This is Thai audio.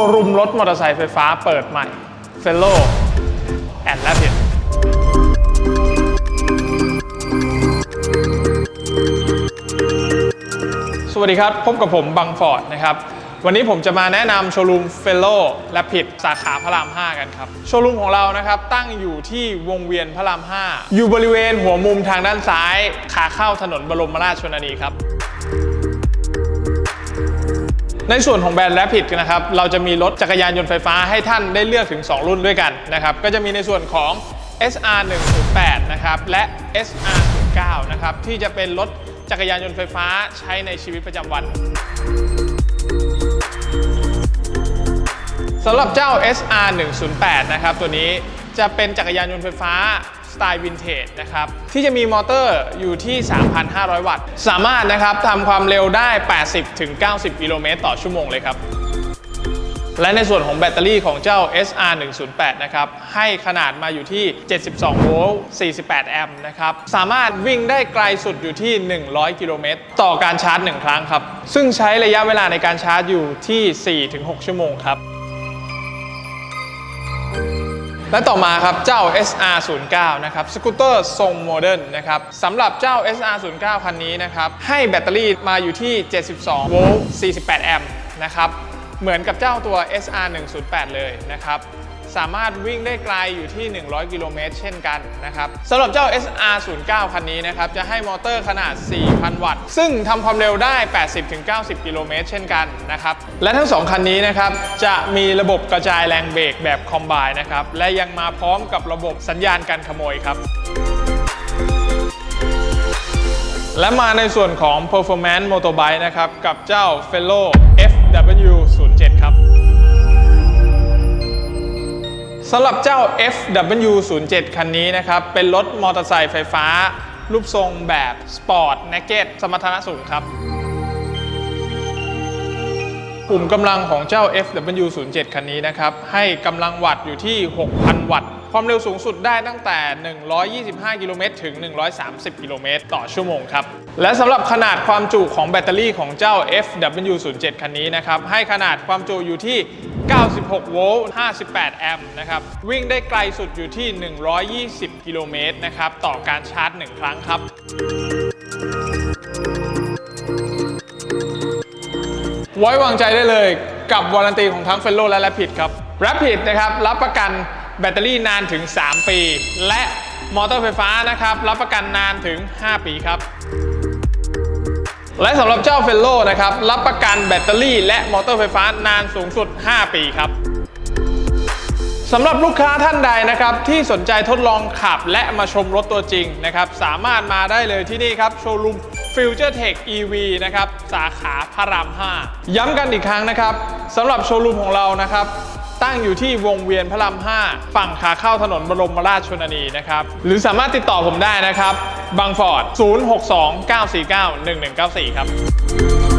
ว์รูมรถมอเตอร์ไซค์ไฟฟ้าเปิดใหม่ f e l l o and Rapid สวัสดีครับ พบกับผมบังฟอร์ดนะครับ วันนี้ผมจะมาแนะนำโชว์รูม f e l l o และผิดสาขาพระราม 5 กันครับ โชว์รูมของเรานะครับ ตั้งอยู่ที่วงเวียนพระราม 5 อยู่บริเวณหัวมุมทางด้านซ้าย ขาเข้าถนนบรมราชชนนีครับ ในส่วนของแบรนด์ Rapid นะครับ เราจะมีรถจักรยานยนต์ไฟฟ้าให้ท่านได้เลือกถึง 2 รุ่นด้วยกันนะครับ ก็จะมีในส่วนของ SR 108นะครับ และ SR 19นะครับ ที่จะเป็นรถจักรยานยนต์ไฟฟ้าใช้ในชีวิตประจำวันสำหรับเจ้า SR 108นะครับ ตัวนี้ จะเป็นจักรยานยนต์ไฟฟ้าสไตล์วินเทจนะครับ ที่จะมีมอเตอร์อยู่ที่ 3,500 วัตต์ สามารถนะครับทำความเร็วได้ 80-90 กิโลเมตรต่อชั่วโมงเลยครับ และในส่วนของแบตเตอรี่ของเจ้า SR 108นะครับ ให้ขนาดมาอยู่ที่ 72 โวลต์ 48 แอมป์นะครับ สามารถวิ่งได้ไกลสุดอยู่ที่ 100 กิโลเมตรต่อการชาร์จ 1 ครั้งครับ ซึ่งใช้ระยะเวลาในการชาร์จอยู่ที่ 4-6 ชั่วโมงครับ และต่อมาครับเจ้า SR 09 นะครับสกูตเตอร์ทรงโมเดิร์นนะครับสำหรับเจ้า SR 09 คันนี้นะครับให้แบตเตอรี่มาอยู่ที่ 72 โวลต์ 48 แอมป์นะครับเหมือนกับเจ้าตัว SR 108 เลยนะครับ สามารถวิ่งได้ไกลอยู่ที่ 100 กิโลเมตรเช่นกันนะครับสำหรับเจ้า SR09 คันนี้นะครับจะให้มอเตอร์ขนาด 4,000 วัตต์ ซึ่งทำความเร็วได้ 80-90 กิโลเมตรเช่นกันนะครับและทั้ง 2 คันนี้นะครับจะมีระบบกระจายแรงเบรกแบบคอมไบนะครับและยังมาพร้อมกับระบบสัญญาณการขโมยครับและมาในส่วนของ Performance Motorbike นะครับ กับเจ้า Fellow FW0 สำหรับเจ้า FW07 คันนี้นะครับ เป็นรถมอเตอร์ไซค์ไฟฟ้า รูปทรงแบบสปอร์ต n น k เก็ตสมรรถนะสูงครับกลุ่มกำลังของเจ้า FW07 คันนี้นะครับ ให้กำลังวัตต์อยู่ที่ 6,000 วัตต์ ความเร็วสูงสุดได้ตั้งแต่ 125 กิโลเมตรถึง 130 กิโลเมตรต่อชั่วโมงครับ และสำหรับขนาดความจุของแบตเตอรี่ของเจ้า FW07 คันนี้นะครับ ให้ขนาดความจุอยู่ที่ 96 โวลต์ 58 แอมป์นะครับ วิ่งได้ไกลสุดอยู่ที่ 120 กิโลเมตรนะครับ ต่อการชาร์จ 1 ครั้งครับไว้วางใจได้เลยกับวารันตีของทั้งเฟลโลและ Rapid ครับ Rapid นะครับ รับประกันแบตเตอรี่นานถึง 3 ปี และมอเตอร์ไฟฟ้านะครับ รับประกันนานถึง 5 ปีครับ และสำหรับเจ้าเฟลโลนะครับ รับประกันแบตเตอรี่ และมอเตอร์ไฟฟ้านานสูงสุด 5 ปีครับสำหรับลูกค้าท่านใดนะครับที่สนใจทดลองขับและมาชมรถตัวจริงนะครับสามารถมาได้เลยที่นี่ครับ โชว์รูม Future Tech EV นะครับสาขาพระราม 5 ย้ำกันอีกครั้งนะครับสำหรับโชว์รูมของเรานะครับ ตั้งอยู่ที่วงเวียนพระราม 5 ฝั่งขาเข้าถนนบรมราชชนนีนะครับ หรือสามารถติดต่อผมได้นะครับ บางฟอร์ด 062 949 1194 ครับ